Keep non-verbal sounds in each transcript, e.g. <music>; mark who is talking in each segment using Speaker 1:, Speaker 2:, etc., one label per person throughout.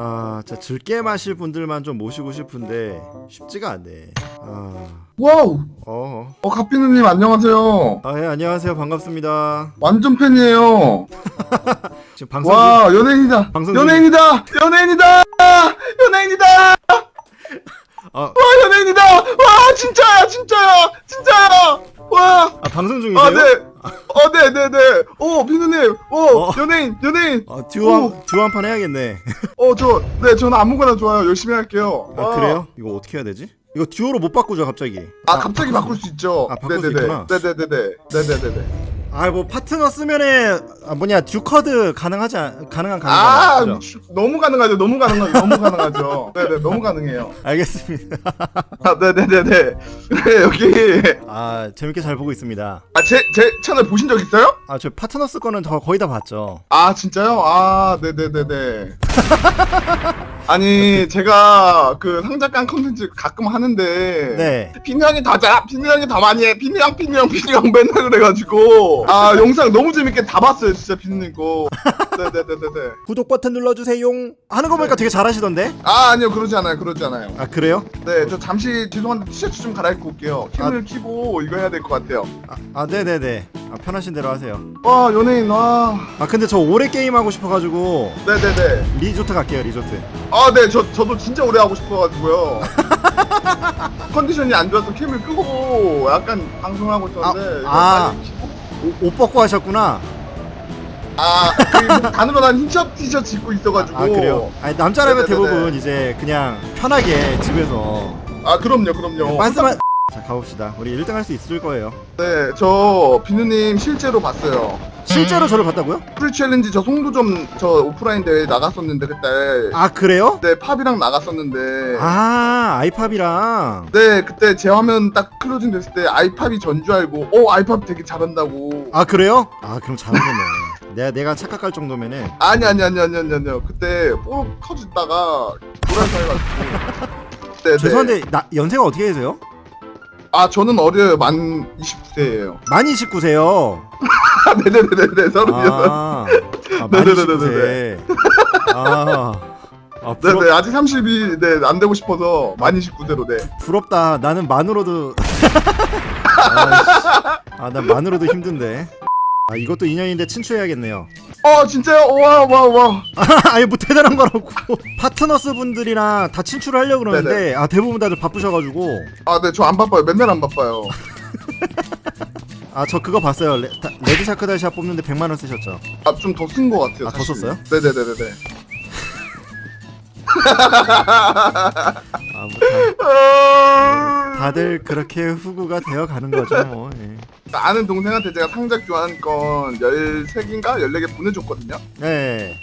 Speaker 1: 아, 진짜 즐게 마실 분들만 좀 모시고 싶은데 쉽지가 않네. 아,
Speaker 2: 와우.
Speaker 1: 어.
Speaker 2: 어 가피누님 안녕하세요.
Speaker 1: 아, 예, 안녕하세요. 반갑습니다.
Speaker 2: 완전 팬이에요. <laughs>
Speaker 1: 지금 방송 중-
Speaker 2: 와 연예인이다.
Speaker 1: 방송 중-
Speaker 2: 연예인이다. 연예인이다. 연예인이다.
Speaker 1: 아,
Speaker 2: 와 연예인이다. 와 진짜야 진짜야 진짜야. 와.
Speaker 1: 아, 방송 중이세요?
Speaker 2: 아 네. 어 네 네 네. 오 비누님. 오
Speaker 1: 어.
Speaker 2: 연예인 연예인.
Speaker 1: 아, 듀오 한, 듀오 한 판 해야겠네. <laughs>
Speaker 2: 어 저 네 저는 아무거나 좋아요. 열심히 할게요.
Speaker 1: 아,
Speaker 2: 와.
Speaker 1: 그래요? 이거 어떻게 해야 되지? 이거 듀오로 못 바꾸죠, 갑자기.
Speaker 2: 아 갑자기 바꿀 수 있죠.
Speaker 1: 아, 바꿀 수
Speaker 2: 네네네.
Speaker 1: 있구나.
Speaker 2: 네네네네. 네네네네.
Speaker 1: 아, 뭐 파트너 쓰면은 아, 뭐냐, 듀커드 가능하지 않, 가능한
Speaker 2: 아
Speaker 1: 가능하죠.
Speaker 2: 주- 너무 가능하죠. 너무 가능하죠. 너무 가능하죠. 네네 <laughs> 너무 가능해요.
Speaker 1: 알겠습니다. <laughs>
Speaker 2: 아 네네네네. 네 여기
Speaker 1: 아, 재밌게 잘 보고 있습니다.
Speaker 2: 아 제 제 채널 보신 적 있어요?
Speaker 1: 아, 저 파트너 쓰 거는 저 거의 다 봤죠.
Speaker 2: 아 진짜요? 아 네네네네. <laughs> 아니 제가 그 상작관 컨텐츠 가끔 하는데
Speaker 1: 네.
Speaker 2: 빈이 형이 다자 빈이 형이 다 많이 해 빈이 형 빈이 형 빈이 형 맨날 그래가지고 아 영상 너무 재밌게 다 봤어요 진짜 빈님 거 네네네네네 <laughs>
Speaker 1: 구독 버튼 눌러주세요. 하는 거 보니까 되게 잘하시던데?
Speaker 2: 아 아니요 그러지 않아요 그러지 않아요
Speaker 1: 아, 그래요?
Speaker 2: 네 저 잠시 죄송한데 티셔츠 좀 갈아입고 올게요 캠을 키고 이거 해야 될 것 같아요
Speaker 1: 아, 아 네네네. 아, 편하신 대로 하세요.
Speaker 2: 와 연예인 와
Speaker 1: 아, 근데 저 오래 게임 하고 싶어가지고
Speaker 2: 네네네
Speaker 1: 리조트 갈게요, 리조트.
Speaker 2: 아, 네, 저, 저도 진짜 오래 하고 싶어가지고요. <laughs> 컨디션이 안 좋아서 캠을 끄고 약간 방송을 하고 있었는데. 이거
Speaker 1: 아.
Speaker 2: 빨리 키고.
Speaker 1: 옷, 옷 벗고 하셨구나.
Speaker 2: 아, 그 단으로 난 흰샵 티셔츠 입고 있어가지고.
Speaker 1: 아, 그래요? 아니, 남자라면
Speaker 2: 네네네네.
Speaker 1: 대부분 이제 그냥 편하게 집에서
Speaker 2: 아, 그럼요, 그럼요.
Speaker 1: 빤스만. 자, 가봅시다. 우리 1등 할 수 있을 거예요.
Speaker 2: 네, 저 비누님 실제로 봤어요.
Speaker 1: 실제로 저를 봤다고요?
Speaker 2: 프리 챌린지 저 송도점 저 오프라인 대회 나갔었는데 그때.
Speaker 1: 아, 그래요?
Speaker 2: 네, 팝이랑 나갔었는데.
Speaker 1: 아, 아이팝이랑.
Speaker 2: 네, 그때 제 화면 딱 클로징 됐을 때 아이팝이 전줄 알고, 어, 아이팝 되게 잘한다고.
Speaker 1: 아, 그래요? 아, 그럼 잘하겠네. <laughs> 내가, 내가 착각할 정도면은.
Speaker 2: 아니 아니 아니 아니 아니 아니요 그때 뽀록 터지다가 돌아서해가지고 <laughs> 네,
Speaker 1: 죄송한데, 나, 연세가 어떻게 되세요?
Speaker 2: 아 저는 어려요 만 29세예요
Speaker 1: 만 29세요. <laughs> <laughs>
Speaker 2: 아 네네네네 서른여섯
Speaker 1: 아, 아만
Speaker 2: 네네네네네.
Speaker 1: 29세. 아, 아 부럽,
Speaker 2: 네네 아직 30이 네안 되고 싶어서 만 29세로 네
Speaker 1: 부럽다. 나는 만으로도. <laughs> 아, 난 만으로도 힘든데. 아, 이것도 인연인데 친추해야겠네요.
Speaker 2: 어 진짜요? 와 와 와 <laughs>
Speaker 1: 아니, 뭐 대단한 거라고. 파트너스 분들이랑 다 친추를 하려고 그러는데, 아, 대부분 다들 바쁘셔가지고.
Speaker 2: 아 네 저 안 바빠요 맨날 안 바빠요
Speaker 1: 아, 저 그거 봤어요. 레, 다- 레드 샤크 다시아 뽑는데 100만원 쓰셨죠?
Speaker 2: 아 좀 더 쓴 것 같아요
Speaker 1: 아, 더
Speaker 2: 사실.
Speaker 1: 썼어요?
Speaker 2: 네네네네네 <laughs>
Speaker 1: 아, 뭐 다,
Speaker 2: 아...
Speaker 1: 다들 그렇게 후구가 되어 가는 거죠, 뭐. 예.
Speaker 2: 아는 동생한테 제가 상작 교환권 13개인가 14개 보내줬거든요
Speaker 1: 네.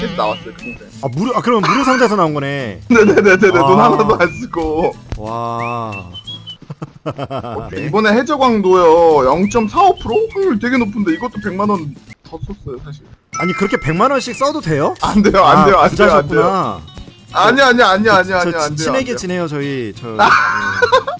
Speaker 2: 계속 나왔어요 그 동생
Speaker 1: 아, 무료, 아, 그럼 무료 상자에서 나온 거네. <laughs>
Speaker 2: 네네네네 돈
Speaker 1: 아.
Speaker 2: 하나도 안 쓰고
Speaker 1: 와. 네.
Speaker 2: 이번에 해저광도요 0.45% 확률 되게 높은데 이것도 100만 원 더 썼어요 사실
Speaker 1: 아니 그렇게 100만 원씩 써도 돼요?
Speaker 2: 안 돼요 안 돼요
Speaker 1: 아,
Speaker 2: 안 돼요 안 돼요
Speaker 1: 부자셨구나.
Speaker 2: 아니 아니 아니 아니 아니 저안
Speaker 1: 치-
Speaker 2: 돼요
Speaker 1: 친하게. 지내요 저희 저 예,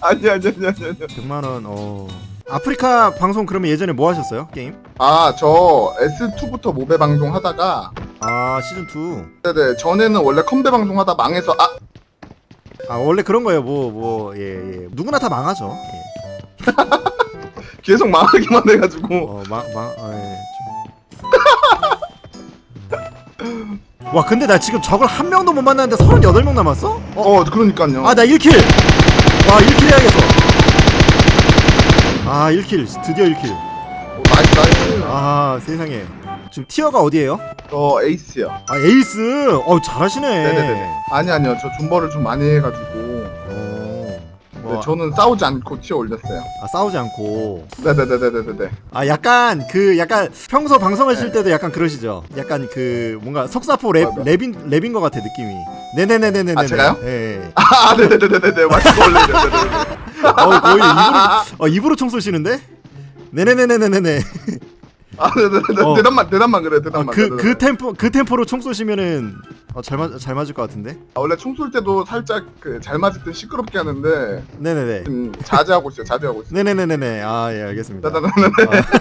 Speaker 2: 아니 아니 아니 아니 아니
Speaker 1: 100만 원. 어. 아프리카 방송 그러면 예전에 뭐 하셨어요? 게임?
Speaker 2: 아저 S2부터 모배 방송 하다가
Speaker 1: 아 시즌 2.
Speaker 2: 네네 전에는 원래 컴배 방송 하다 망해서 아
Speaker 1: 아 원래 그런 거예요. 뭐 뭐 예 예. 누구나 다 망하죠. 예. <laughs>
Speaker 2: 계속 망하기만 해가지고
Speaker 1: 어망망 아, 예. 좀. 와 근데 나 지금 저걸 한 명도 못 만났는데 38명 남았어? 어?
Speaker 2: 어 그러니까요
Speaker 1: 아 나 1킬! 와 1킬 해야겠어 아 1킬 드디어 1킬
Speaker 2: 어, 나이스 나이스
Speaker 1: 아 세상에 지금 티어가 어디에요?
Speaker 2: 저 에이스요.
Speaker 1: 아 에이스? 어 잘하시네.
Speaker 2: 네네네. 아니 아니요. 저 존버를 좀 많이 해가지고.
Speaker 1: 오.
Speaker 2: 네,
Speaker 1: 뭐,
Speaker 2: 저는 싸우지 않고 티어 올렸어요.
Speaker 1: 아 싸우지 않고.
Speaker 2: 네네네네네네.
Speaker 1: 아 약간 그 약간 평소 방송하실
Speaker 2: 네.
Speaker 1: 때도 약간 그러시죠? 약간 그 뭔가 속사포 랩
Speaker 2: 맞아.
Speaker 1: 랩인 랩인 것 같아 느낌이. 네네네네네네
Speaker 2: 아, 제가요?
Speaker 1: 예, 예. <laughs>
Speaker 2: 아 네네네네네 맞죠 원래 네네네
Speaker 1: 어 거의 입으로 어 입으로 총 쏘시는데? 네네네네네네
Speaker 2: 아 네 네 네
Speaker 1: 어.
Speaker 2: 대답만 대답만 그래 대답만
Speaker 1: 그그
Speaker 2: 네네네.
Speaker 1: 템포 그 템포로 총 쏘시면은 어, 잘, 맞, 잘 맞을 것 같은데?
Speaker 2: 아, 원래 총 쏠 때도 살짝 그 잘 맞을 때 시끄럽게 하는데
Speaker 1: 네네네.
Speaker 2: 음, 자제하고 있어요. 자제하고 있어요.
Speaker 1: 네네네네네. 아, 예, 알겠습니다.
Speaker 2: 나나나나.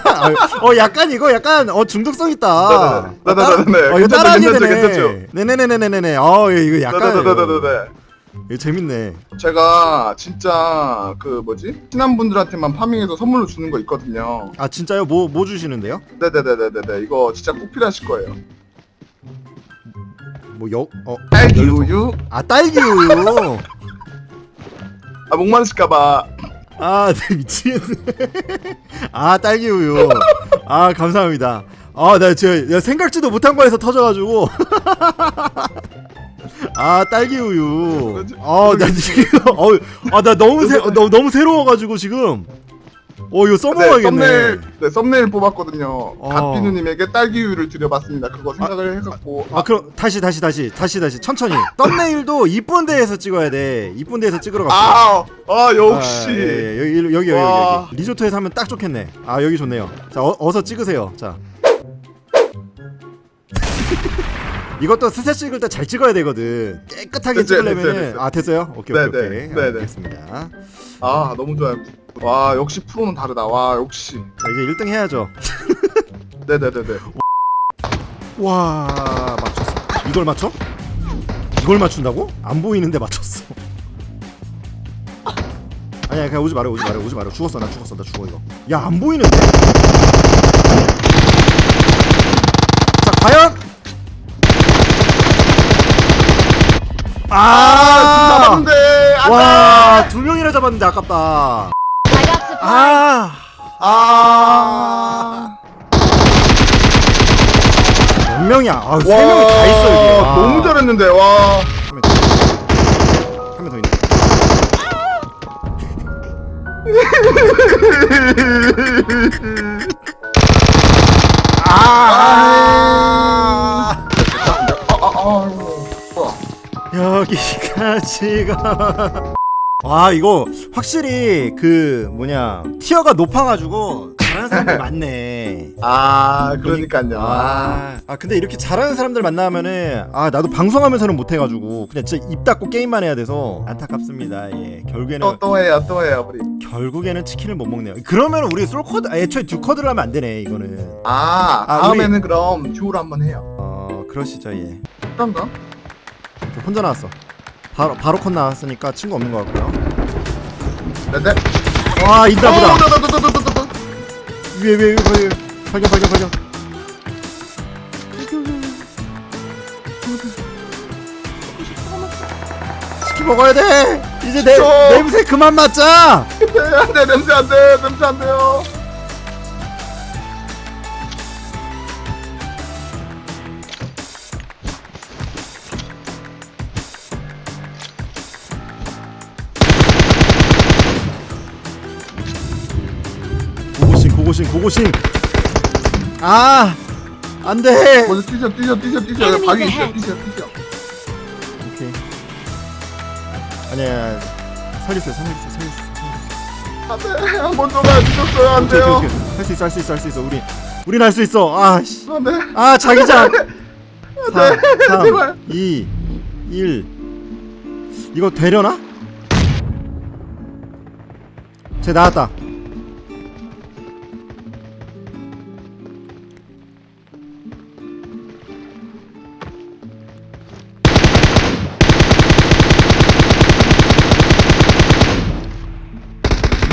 Speaker 1: 아, 어, 약간 이거 약간 어 중독성 있다.
Speaker 2: 네네네. 네네네네.
Speaker 1: 어, 이거
Speaker 2: 괜찮죠,
Speaker 1: 따라하게
Speaker 2: 괜찮죠,
Speaker 1: 되네.
Speaker 2: 괜찮죠.
Speaker 1: 네네네네네네. 어, 이거 약간
Speaker 2: 네네네네네.
Speaker 1: 이거 재밌네.
Speaker 2: 제가 진짜 그 뭐지 친한 분들한테만 파밍해서 선물로 주는 거 있거든요.
Speaker 1: 아 진짜요? 뭐 뭐 주시는데요?
Speaker 2: 네네네네네. 이거 진짜 꼭 필요하실 거예요.
Speaker 1: 뭐 여, 어,
Speaker 2: 딸기 우유.
Speaker 1: 아 딸기 우유.
Speaker 2: 아 목마르실까봐.
Speaker 1: 아, <laughs> 네, 미치겠네. 아, 딸기 우유. 아, 감사합니다. 아, 나 제가 생각지도 못한 거에서 터져가지고. <laughs> 아, 딸기 우유. 아, 나 지금, <laughs> 어, 아, 나 너무 새, 어, 너, 너무 새로워가지고 지금. 어, 이거 써먹어야겠네.
Speaker 2: 썸네일, 네, 썸네일 뽑았거든요.
Speaker 1: 어.
Speaker 2: 갓비누님에게 딸기 우유를 드려봤습니다. 그거 생각을 해갖고.
Speaker 1: 아, 그럼 다시, 다시, 다시, 다시, 다시, 천천히. <laughs> 썸네일도 이쁜 데에서 찍어야 돼. 이쁜 데에서 찍으러 갑시다.
Speaker 2: 아, 아 역시.
Speaker 1: 아, 예, 예. 여기 여기 여기 여기,
Speaker 2: 와.
Speaker 1: 여기 리조트에서 하면 딱 좋겠네. 아 여기 좋네요. 자 어, 어서 찍으세요. 자. 이것도 스셋 찍을 때 잘 찍어야 되거든. 깨끗하게
Speaker 2: 됐어요,
Speaker 1: 찍으려면은
Speaker 2: 됐어요.
Speaker 1: 아 됐어요? 오케이
Speaker 2: 네,
Speaker 1: 오케이
Speaker 2: 네,
Speaker 1: 오케이.
Speaker 2: 네, 네.
Speaker 1: 알겠습니다.
Speaker 2: 아 너무 좋아요. 와 역시 프로는 다르다. 와 역시.
Speaker 1: 자 이제 1등 해야죠.
Speaker 2: 네네네네. <laughs>
Speaker 1: 와 맞췄어. 이걸 맞춰? 이걸 맞춘다고? 안 보이는데 맞췄어. 아니야 그냥 오지 마라 오지 마라 오지 마라 죽었어 나 죽었어 나 죽어 이거. 야 안 보이는데? 자 과연?
Speaker 2: 아,
Speaker 1: 아!
Speaker 2: 잡았는데. 안 돼.
Speaker 1: 와, 두 명이나 잡았는데 아깝다. 아,
Speaker 2: 아.
Speaker 1: 몇 명이야? 아, 세 명이 다 있어 여기. 아.
Speaker 2: 너무 잘했는데 와.
Speaker 1: 한명 더 있네. <laughs> 아! 여기까지가. <laughs> 와 이거 확실히 그 뭐냐 티어가 높아가지고 잘하는 사람들 많네.
Speaker 2: 아, 그러니까요. 아.
Speaker 1: 아, 아 근데 이렇게 잘하는 사람들 만나면은 아 나도 방송하면서는 못해가지고 그냥 진짜 입 닫고 게임만 해야 돼서 안타깝습니다. 예 결국에는
Speaker 2: 또, 또 해요, 또 해요, 우리.
Speaker 1: 결국에는 치킨을 못 먹네요. 그러면 우리 솔코드 아, 애초에 두 코드를 하면 안 되네 이거는.
Speaker 2: 아,
Speaker 1: 아,
Speaker 2: 다음에는 그럼 듀오로 한번 해요.
Speaker 1: 어 그러시죠 예.
Speaker 2: 그런가?
Speaker 1: 저 혼자 나왔어. 바로 바로 컷 나왔으니까 친구 없는 것 같고요.
Speaker 2: 네네.
Speaker 1: 와 있나
Speaker 2: 어,
Speaker 1: 보다.
Speaker 2: 나, 나, 나, 나, 나, 나, 나.
Speaker 1: 위에 위에 위에 발견 발견 발견 발견. 치킨 먹어야 돼. 이제 내
Speaker 2: 진짜.
Speaker 1: 냄새 그만 맡자.
Speaker 2: 네, 안 돼, 냄새 안 돼, 냄새 안 돼요.
Speaker 1: 고고싱 고고싱. 아 안돼.
Speaker 2: 먼저 뛰죠, 뛰죠, 뛰죠, 뛰죠.
Speaker 3: Enemies
Speaker 2: 방에 있어. 뛰죠, 뛰죠.
Speaker 1: 오케이. 아니야 살렸어요 살렸어요 살렸어요.
Speaker 2: 안 돼, 한번 더 가야 늦었어요, 안
Speaker 1: 오케이
Speaker 2: 돼요.
Speaker 1: 오케이 오케이. 할수 있어 할 수 있어 할 수 있어 우리 우린 할 수 있어. 아씨.
Speaker 2: 안 돼.
Speaker 1: 아 자기장 4 3
Speaker 2: 제발.
Speaker 1: 2 1 이거 되려나? 쟤 나왔다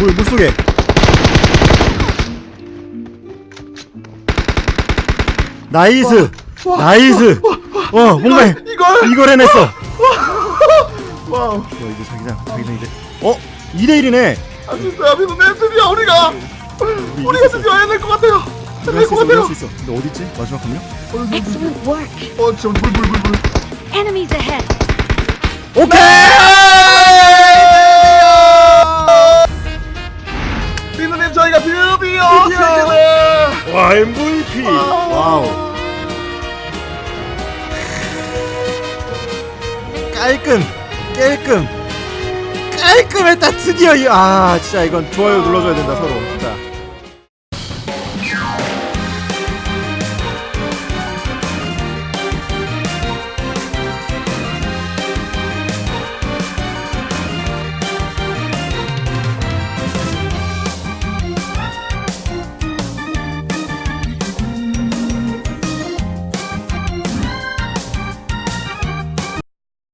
Speaker 1: 물 물속에 나이스
Speaker 2: 와,
Speaker 1: 나이스 어 뭔가 해-
Speaker 2: 이걸.
Speaker 1: 이걸 해냈어
Speaker 2: 와우.
Speaker 1: 어 이제 자기장 자기장 이제 어 2대1이네
Speaker 2: 안 됐어요, 비누님. 드디어 우리가. 우리가 드디어 해낼 것 같아요.
Speaker 1: 우리
Speaker 2: 해낼
Speaker 1: 할수
Speaker 2: 것
Speaker 1: 있어 우리
Speaker 2: 같아요.
Speaker 1: 할수 있어 근데 어딨지? 마지막 한 명?
Speaker 3: Excellent work.
Speaker 2: 어, 지금 물, 물, 물, 물.
Speaker 3: Enemies ahead.
Speaker 2: 비누님, 드디어 세계를.
Speaker 1: 와 MVP 와우. 깔끔 깔끔. 깔끔했다 드디어 이- 아 진짜 이건 좋아요 눌러줘야 된다 서로. 진짜